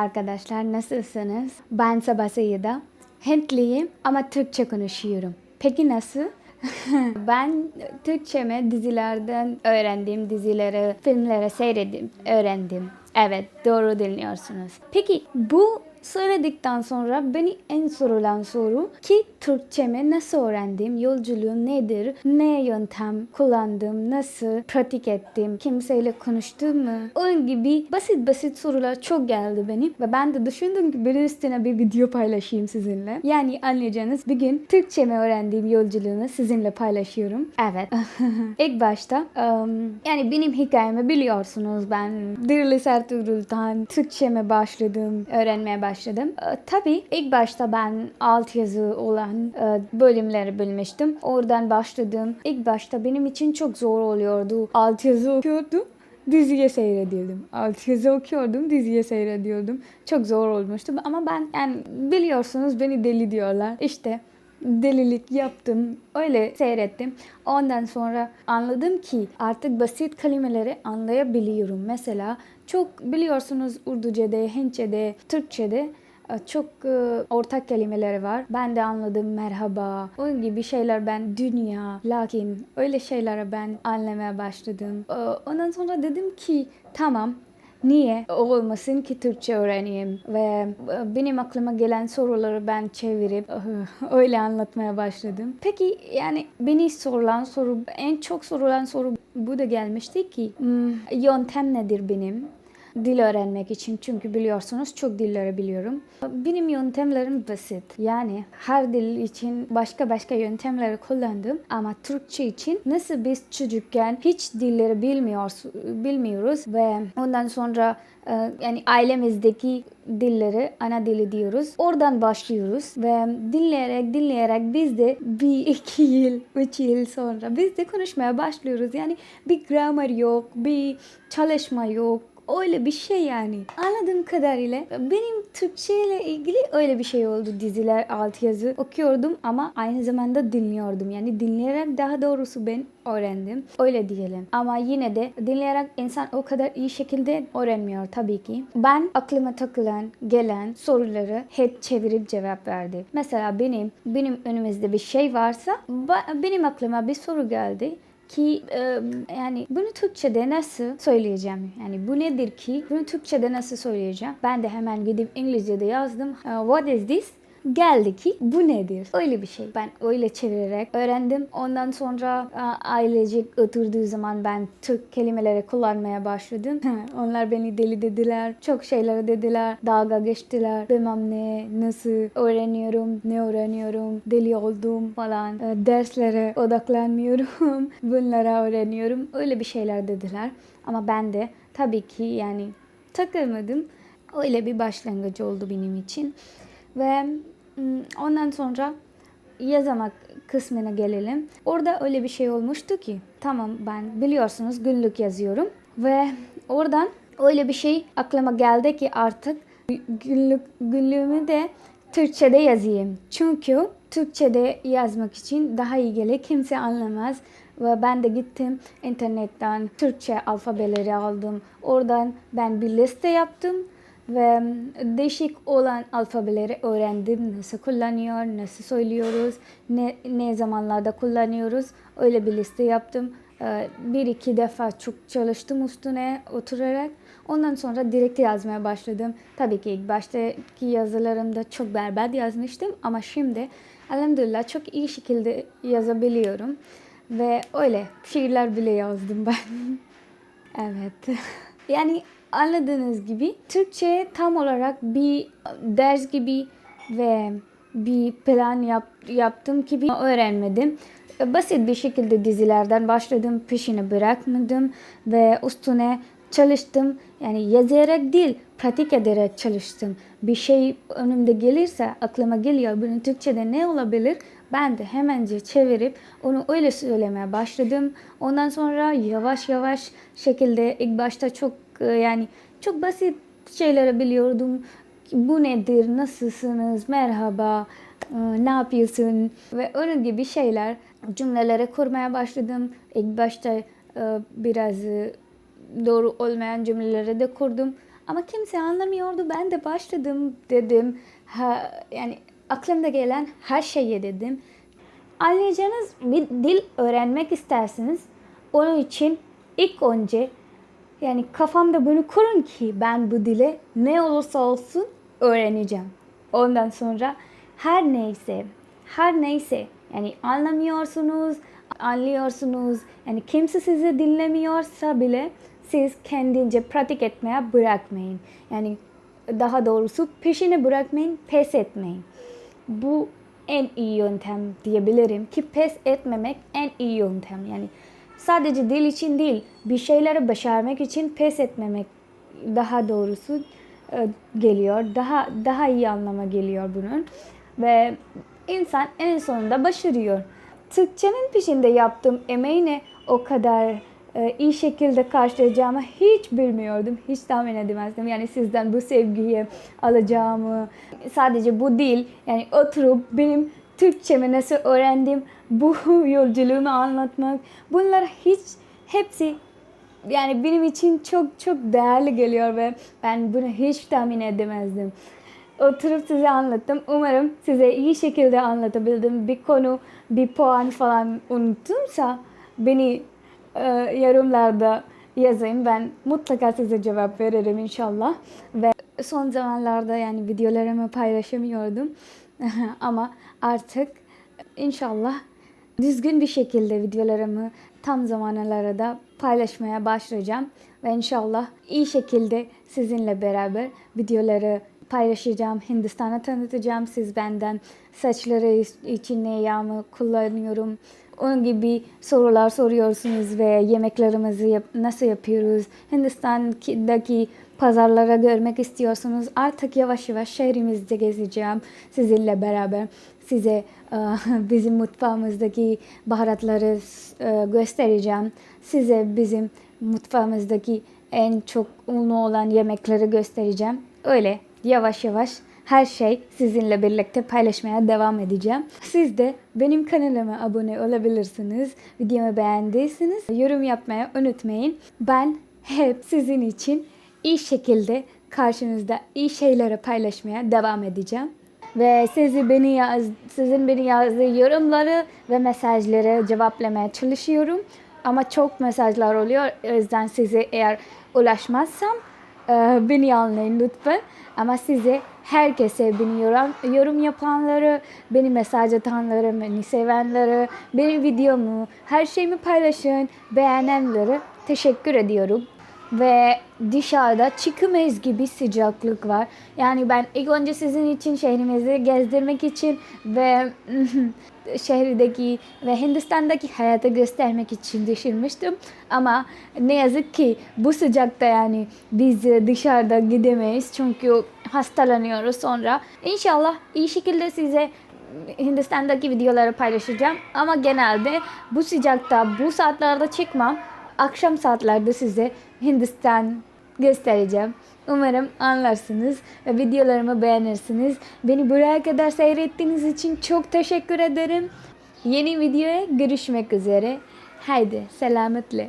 Arkadaşlar nasılsınız? Ben Sabah Seyida. Hintliyim ama Türkçe konuşuyorum. Peki nasıl? ben Türkçemi dizilerden öğrendim, dizileri, filmleri seyredim, öğrendim. Evet, doğru dinliyorsunuz. Peki bu söyledikten sonra beni en sorulan soru ki Türkçemi nasıl öğrendim, yolculuğum nedir, ne yöntem kullandım, nasıl pratik ettim, kimseyle konuştum mu? Onun gibi basit basit sorular çok geldi benim ve ben de düşündüm ki bir üstüne bir video paylaşayım sizinle. Yani anlayacağınız bir gün Türkçemi öğrendiğim yolculuğunu sizinle paylaşıyorum. Evet. İlk başta um, yani benim hikayemi biliyorsunuz ben Dirlis Ertuğrul'dan Türkçeme başladım, öğrenmeye başladım. Ee, tabii ilk başta ben alt yazı olan e, bölümleri bilmiştim. Oradan başladım. İlk başta benim için çok zor oluyordu. Alt yazı okuyordum diziye seyrediyordum. Alt yazı okuyordum, diziye seyrediyordum. Çok zor olmuştu ama ben yani biliyorsunuz beni deli diyorlar. İşte delilik yaptım. Öyle seyrettim. Ondan sonra anladım ki artık basit kelimeleri anlayabiliyorum. Mesela çok biliyorsunuz Urduce'de, Hintçe'de, Türkçe'de e, çok e, ortak kelimeleri var. Ben de anladım merhaba. Onun gibi şeyler ben dünya, lakin öyle şeylere ben anlamaya başladım. E, Ondan sonra dedim ki tamam Niye olmasın ki Türkçe öğreneyim ve benim aklıma gelen soruları ben çevirip öyle anlatmaya başladım. Peki yani beni sorulan soru en çok sorulan soru bu da gelmişti ki hmm, yöntem nedir benim? Dil öğrenmek için çünkü biliyorsunuz çok dilleri biliyorum. Benim yöntemlerim basit. Yani her dil için başka başka yöntemleri kullandım ama Türkçe için nasıl biz çocukken hiç dilleri bilmiyoruz, bilmiyoruz ve ondan sonra e, yani ailemizdeki dilleri ana dili diyoruz. Oradan başlıyoruz ve dinleyerek dinleyerek biz de bir iki yıl, üç yıl sonra biz de konuşmaya başlıyoruz. Yani bir gramer yok, bir çalışma yok, öyle bir şey yani. Anladığım kadarıyla benim Türkçe ile ilgili öyle bir şey oldu. Diziler, altyazı okuyordum ama aynı zamanda dinliyordum. Yani dinleyerek daha doğrusu ben öğrendim. Öyle diyelim. Ama yine de dinleyerek insan o kadar iyi şekilde öğrenmiyor tabii ki. Ben aklıma takılan, gelen soruları hep çevirip cevap verdim. Mesela benim benim önümüzde bir şey varsa benim aklıma bir soru geldi ki yani bunu Türkçe'de nasıl söyleyeceğim? Yani bu nedir ki? Bunu Türkçe'de nasıl söyleyeceğim? Ben de hemen gidip İngilizce'de yazdım. What is this? Geldi ki bu nedir? Öyle bir şey. Ben öyle çevirerek öğrendim. Ondan sonra ailecek oturduğu zaman ben Türk kelimeleri kullanmaya başladım. Onlar beni deli dediler. Çok şeyler dediler. Dalga geçtiler. Bilmem ne, nasıl öğreniyorum, ne öğreniyorum, deli oldum falan. Derslere odaklanmıyorum. Bunlara öğreniyorum. Öyle bir şeyler dediler. Ama ben de tabii ki yani takılmadım. Öyle bir başlangıç oldu benim için. Ve ondan sonra yazamak kısmına gelelim. Orada öyle bir şey olmuştu ki tamam ben biliyorsunuz günlük yazıyorum ve oradan öyle bir şey aklıma geldi ki artık günlük günlüğümü de Türkçe'de yazayım. Çünkü Türkçe'de yazmak için daha iyi gelir. Kimse anlamaz. Ve ben de gittim internetten Türkçe alfabeleri aldım. Oradan ben bir liste yaptım ve değişik olan alfabeleri öğrendim. Nasıl kullanıyor, nasıl söylüyoruz, ne, ne zamanlarda kullanıyoruz. Öyle bir liste yaptım. Bir iki defa çok çalıştım üstüne oturarak. Ondan sonra direkt yazmaya başladım. Tabii ki ilk baştaki yazılarımda çok berbat yazmıştım ama şimdi elhamdülillah çok iyi şekilde yazabiliyorum. Ve öyle şiirler bile yazdım ben. evet. yani anladığınız gibi Türkçe tam olarak bir ders gibi ve bir plan yap, yaptım gibi öğrenmedim. Basit bir şekilde dizilerden başladım, peşini bırakmadım ve üstüne çalıştım. Yani yazarak değil, pratik ederek çalıştım. Bir şey önümde gelirse, aklıma geliyor, bunun Türkçe'de ne olabilir? Ben de hemence çevirip onu öyle söylemeye başladım. Ondan sonra yavaş yavaş şekilde ilk başta çok yani çok basit şeyleri biliyordum. Bu nedir, nasılsınız, merhaba, ne yapıyorsun ve onun gibi şeyler cümleleri kurmaya başladım. İlk başta biraz doğru olmayan cümleleri de kurdum. Ama kimse anlamıyordu. Ben de başladım dedim. Ha, yani aklımda gelen her şeyi dedim. Anlayacağınız bir dil öğrenmek isterseniz onun için ilk önce yani kafamda bunu kurun ki ben bu dile ne olursa olsun öğreneceğim. Ondan sonra her neyse, her neyse yani anlamıyorsunuz, anlıyorsunuz. Yani kimse sizi dinlemiyorsa bile siz kendince pratik etmeye bırakmayın. Yani daha doğrusu peşini bırakmayın, pes etmeyin. Bu en iyi yöntem diyebilirim ki pes etmemek en iyi yöntem. Yani sadece dil için değil, bir şeyleri başarmak için pes etmemek daha doğrusu e, geliyor. Daha daha iyi anlama geliyor bunun. Ve insan en sonunda başarıyor. Türkçenin peşinde yaptığım emeğini o kadar e, iyi şekilde karşılayacağımı hiç bilmiyordum. Hiç tahmin edemezdim. Yani sizden bu sevgiyi alacağımı. Sadece bu değil. Yani oturup benim Türkçemi nasıl öğrendim, bu yolculuğumu anlatmak. Bunlar hiç hepsi yani benim için çok çok değerli geliyor ve ben bunu hiç tahmin edemezdim. Oturup size anlattım. Umarım size iyi şekilde anlatabildim. Bir konu, bir puan falan unuttumsa beni e, yorumlarda yazın. Ben mutlaka size cevap veririm inşallah. Ve son zamanlarda yani videolarımı paylaşamıyordum. Ama artık inşallah düzgün bir şekilde videolarımı tam zamanlarda paylaşmaya başlayacağım. Ve inşallah iyi şekilde sizinle beraber videoları paylaşacağım. Hindistan'a tanıtacağım. Siz benden saçları için ne yağımı kullanıyorum. Onun gibi sorular soruyorsunuz ve yemeklerimizi yap- nasıl yapıyoruz? Hindistan'daki pazarlara görmek istiyorsunuz. Artık yavaş yavaş şehrimizde gezeceğim sizinle beraber. Size e, bizim mutfağımızdaki baharatları e, göstereceğim. Size bizim mutfağımızdaki en çok ünlü olan yemekleri göstereceğim. Öyle yavaş yavaş her şey sizinle birlikte paylaşmaya devam edeceğim. Siz de benim kanalıma abone olabilirsiniz. Videomu beğendiyseniz yorum yapmayı unutmayın. Ben hep sizin için iyi şekilde karşınızda iyi şeyleri paylaşmaya devam edeceğim. Ve sizi beni yaz, sizin beni yazdığı yorumları ve mesajları cevaplamaya çalışıyorum. Ama çok mesajlar oluyor. O yüzden size eğer ulaşmazsam beni anlayın lütfen. Ama size herkese beni yorum, yorum yapanları, beni mesaj atanları, beni sevenleri, benim videomu, her şeyimi paylaşın, beğenenleri teşekkür ediyorum. Ve dışarıda çıkımız gibi sıcaklık var. Yani ben ilk önce sizin için şehrimizi gezdirmek için ve şehirdeki ve Hindistan'daki hayatı göstermek için düşünmüştüm. Ama ne yazık ki bu sıcakta yani biz dışarıda gidemeyiz çünkü hastalanıyoruz sonra. İnşallah iyi şekilde size Hindistan'daki videoları paylaşacağım. Ama genelde bu sıcakta bu saatlerde çıkmam. Akşam saatlerde size Hindistan göstereceğim. Umarım anlarsınız ve videolarımı beğenirsiniz. Beni buraya kadar seyrettiğiniz için çok teşekkür ederim. Yeni videoya görüşmek üzere. Haydi selametle.